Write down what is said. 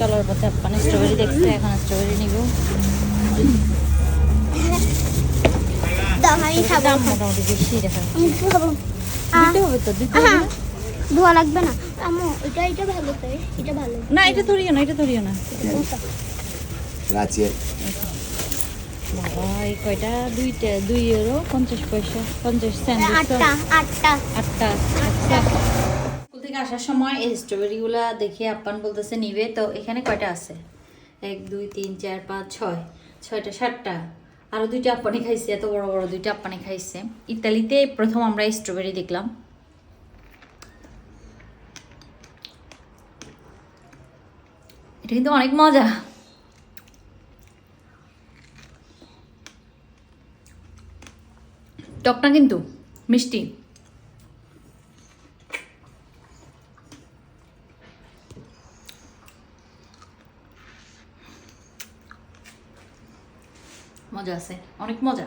চলার পথে আপ্পান স্ট্রবেরি দেখছে এখন স্ট্রবেরি নিব। দাও আমি খাব। দাম মোটামুটি বেশি দেখা আমি একটু খাব আহ, দিতে হবে তো দিতে হবে আহা, না? ধোয়া লাগবে না। আম্মু এটা এটা ভালো তাই এটা ভালো না এটা ধরিও না এটা ধরিও না। কোনটা? বাবা এই কয়টা? দুইটা দুই ইউরো পঞ্চাশ পয়সা পঞ্চাশ সেন্ট আটটা আটটা। আটটা আচ্ছা থেকে আসার সময় এই স্ট্রবেরিগুলা দেখে আপ্পান বলতেছে, নিবে। তো এখানে কয়টা আছে? এক, দুই, তিন, চার, পাঁচ, ছয়। ছয়টা, সাতটা। আরও দুইটা আপ্পানি খাইছে, এত বড় বড় দুইটা আপ্পানি খাইছে। ইতালিতে প্রথম আমরা স্ট্রবেরি দেখলাম। এটা কিন্তু অনেক মজা। টকটা কিন্তু মিষ্টি। মজা আছে অনেক মজা।